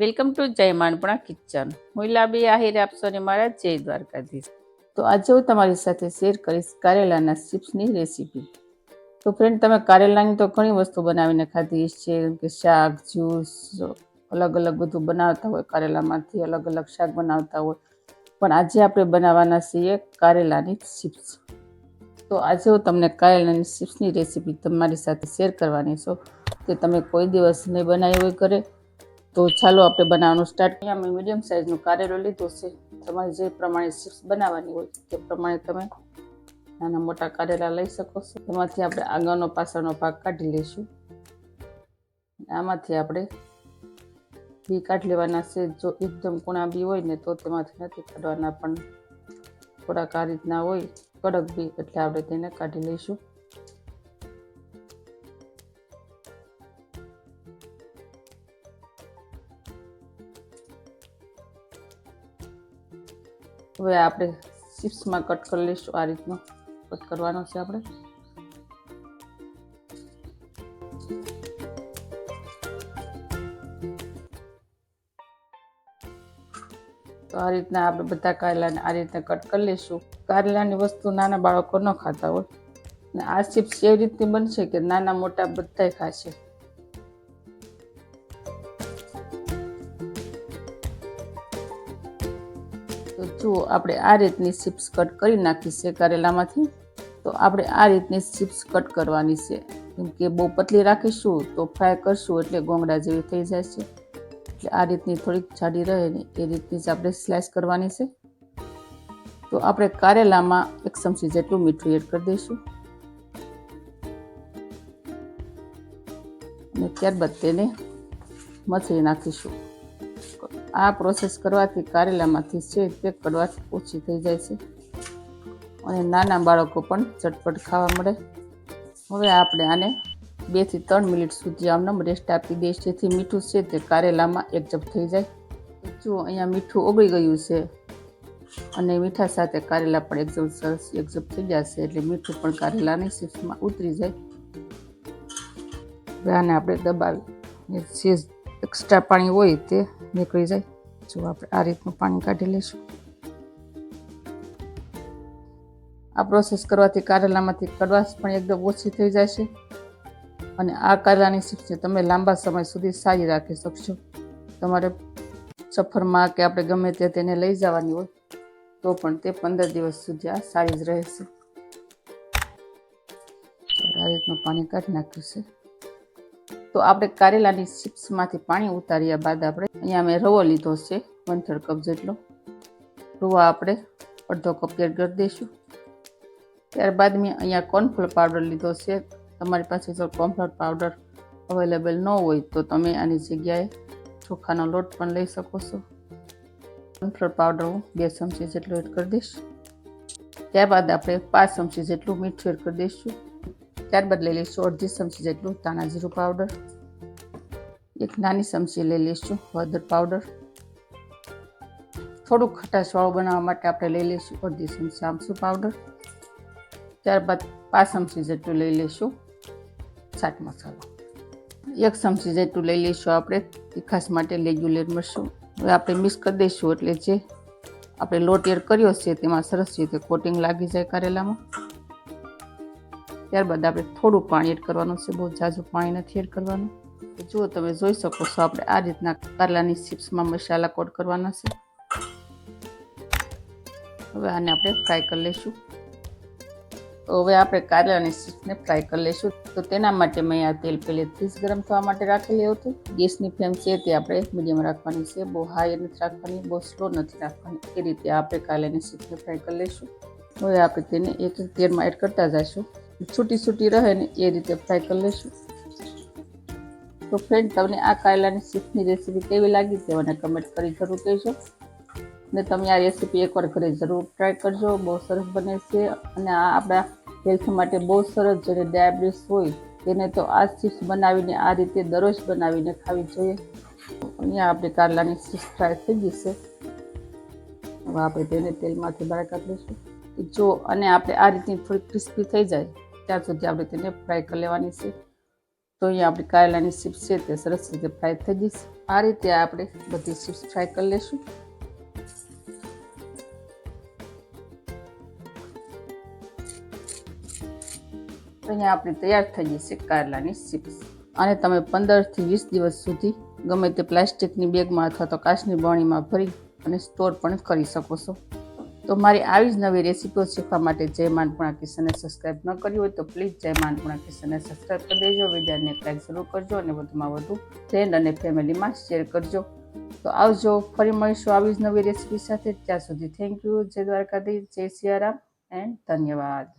Welcome to જય માનપણા kitchen. હું લાબી આહિર આપશો અને મારા જય દ્વારકાધીશ. તો આજે હું તમારી સાથે શેર કરીશ કારેલાના ચિપ્સની રેસીપી તો ફ્રેન્ડ તમે કારેલાની તો ઘણી વસ્તુ બનાવીને ખાધી છે જેમ કે શાક જ્યુસ અલગ અલગ બધું બનાવતા હોય, કારેલામાંથી અલગ અલગ શાક બનાવતા હોય. પણ આજે આપણે બનાવવાના છીએ કારેલાની ચિપ્સ. તો આજે હું તમને કારેલાની ચિપ્સની રેસીપી તમારી સાથે શેર કરવાની છું. કે તમે કોઈ દિવસ નહીં બનાવી હોય ઘરે તો ચાલો આપણે બનાવવાનું સ્ટાર્ટ કરીએ. અમે મીડિયમ સાઇઝનું કારેલો લીધો છે. તમારે જે પ્રમાણે ચિપ્સ બનાવવાની હોય તે પ્રમાણે તમે નાના મોટા કારેલા લઈ શકો છો. એમાંથી આપણે આગળનો પાછળનો ભાગ કાઢી લઈશું. આમાંથી આપણે બી કાઢી લેવાના છે. જો એકદમ કુણા બી હોય ને તો તેમાંથી નથી કાઢવાના પણ થોડાક આ રીતના હોય, કડક બી, એટલે આપણે તેને કાઢી લઈશું. હવે આપણે ચિપ્સમાં કટ કરી લઈશું. આ રીતનો કટ કરવાનો છે આપણે. તો આ રીતના આપણે બધા કારેલાને આ રીતે કટ કરી લઈશું. કારેલાની વસ્તુ નાના બાળકો ન ખાતા હોય. અને આ ચિપ્સ એવી રીતની બનશે કે નાના મોટા બધાય ખાશે. જુઓ આપણે આ રીતની શિપ્સ કટ કરી નાખી છે કારેલામાંથી, તો આપણે આ રીતની શિપ્સ કટ કરવાની છે. કેમ કે બહુ પતલી રાખીશું તો ફ્રાય કરશું એટલે ગોંગડા જેવી થઈ જાય છે. એટલે આ રીતની થોડીક જાડી રહે ને એ રીતની જ આપણે સ્લાઇસ કરવાની છે. તો આપણે કારેલામાં એક ચમચી જેટલું મીઠું એડ કરી દઈશું. અને ત્યારબાદ તેને મથરી નાખીશું. આ પ્રોસેસ કરવાથી કારેલામાંથી છે તે કડવાશ ઓછી થઈ જાય છે. અને નાના બાળકો પણ ઝટપટ ખાવા મળે. હવે આપણે આને બેથી ત્રણ મિનિટ સુધી આમને રેસ્ટ આપી દઈશ જેથી મીઠું છે તે કારેલામાં એકજપ થઈ જાય. જુઓ અહીંયા મીઠું ઓગળી ગયું છે અને મીઠા સાથે કારેલા પણ એકદમ સરસ એકજપ થઈ જશે એટલે મીઠું પણ કારેલાની સિપ્સમાં ઉતરી જાય. આને આપણે દબાવી જે એક્સ્ટ્રા પાણી હોય તે નીકળી જાય. જો આપણે આ રીતનું પાણી કાઢી લઈશું. આ પ્રોસેસ કરવાથી કારેલામાંથી કડવાશ પણ એકદમ ઓછી થઈ જાય છે અને આ કારેલાની ચિપ્સને તમે લાંબા સમય સુધી સારી રાખી શકશો. તમારે સફરમાં કે આપણે ગમે તે તેને લઈ જવાની હોય તો પણ તે પંદર દિવસ સુધી આ સારી જ રહેશે. આ રીતનું પાણી કાઢી નાખ્યું છે. તો આપણે કારેલાની ચિપ્સમાંથી પાણી ઉતાર્યા બાદ આપણે અહીંયા મેં રવો લીધો છે વન થર્ડ કપ જેટલો. રવો આપણે અડધો કપ એડ કરી દઈશું. ત્યારબાદ મેં અહીંયા કોર્નફ્લોર પાવડર લીધો છે. તમારી પાસે જો કોર્નફ્લોર પાવડર અવેલેબલ ન હોય તો તમે આની જગ્યાએ ચોખાનો લોટ પણ લઈ શકો છો. કોર્નફ્લોર પાવડર હું બે ચમચી જેટલું એડ કરી દઈશ. ત્યારબાદ આપણે પાંચ ચમચી જેટલું મીઠું એડ કરી દઈશું. ત્યારબાદ લઈ લઈશું અડધી ચમચી જેટલું ધાણા જીરું પાવડર એક નાની ચમચી લઈ લઈશું હળદર પાવડર થોડુંક ખટાશવાળું બનાવવા માટે આપણે લઈ લઈશું અડધી ચમચી આમસું પાવડર ત્યારબાદ પાંચ ચમચી જેટલું લઈ લઈશું ચાટ મસાલો. એક ચમચી જેટલું લઈ લઈશું આપણે તીખાસ માટે રેગ્યુલર મરશું હવે આપણે મિક્સ કરી દઈશું એટલે જે આપણે લોટ એડ કર્યો છે તેમાં સરસ રીતે કોટિંગ લાગી જાય કારેલામાં. ત્યારબાદ આપણે થોડું પાણી એડ કરવાનું છે, બહુ ઝાઝું પાણી નથી એડ કરવાનું. જો તમે જોઈ શકો છો, આપણે આ રીતના કારલાની ચિપ્સમાં મસાલા કોટ કરવાના છે. હવે આને આપણે ફ્રાય કરી લઈશું. હવે આપણે કારેલાની ચિપ્સને ફ્રાય કરી લઈશું. તો તેના માટે મેં આ તેલ પહેલેથી જ ગરમ થવા માટે રાખેલું હતું. ગેસની ફ્લેમ છે તે આપણે મીડિયમ રાખવાની છે, બહુ હાઈ નથી રાખવાની, બહુ સ્લો નથી રાખવાની. એ રીતે આપણે કારેલાની ચિપ્સને ફ્રાય કરી લઈશું. હવે આપણે તેને એક એક તેલમાં એડ કરતા જઈશું. છૂટી છૂટી રહે ને એ રીતે ફ્રાય કરી લઈશું તો ફ્રેન્ડ તમને આ કાયલાની શીખની રેસીપી કેવી લાગી તે મને કમેન્ટ કરી જરૂર કહેજો. ને તમે આ રેસીપી એકવાર ઘરે જરૂર ટ્રાય કરજો, બહુ સરસ બને છે. અને આ આપણા હેલ્થ માટે બહુ સરસ જેને ડાયાબિટીસ હોય તેને તો આ ચિપ્સ બનાવીને આ રીતે દરરોજ બનાવીને ખાવી જોઈએ. અહીંયા આપણે કારલાની ચિપ્સ ફ્રાય થઈ ગઈ હવે આપણે તેને તેલમાંથી બહાર કાઢીશું જો અને આપણે આ રીતની થોડી ક્રિસ્પી થઈ જાય ત્યાં સુધી આપણે તેને ફ્રાય કરી લેવાની છે. તો અહીંયા આપણી કારેલાની ચિપ્સ છે તે સરસ રીતે ફ્રાય થઈ જશે આ રીતે આપણે બધી ચિપ્સ ફ્રાય કરી લેશું. અહીંયા આપણી તૈયાર થઈ જશે કારેલાની ચિપ્સ. અને તમે પંદરથી વીસ દિવસ સુધી ગમે તે પ્લાસ્ટિકની બેગમાં અથવા તો કાચની બરણીમાં ભરી અને સ્ટોર પણ કરી શકો છો. તો મારી આવી જ નવી રેસીપીઓ શીખવા માટે જય માનપુણા કિશનને સબસ્ક્રાઈબ ન કર્યું હોય તો પ્લીઝ જય માનપુણા કિશનને સબસ્ક્રાઈબ કરી દેજો. વિડીયોને એક જરૂર કરજો અને વધુમાં વધુ ફ્રેન્ડ અને ફેમિલીમાં શેર કરજો. તો આવજો, ફરી મળીશું આવી જ નવી રેસીપી સાથે. ત્યાં સુધી થેન્ક યુ જય દ્વારકાધીશ, જય સિયારામ એન્ડ ધન્યવાદ.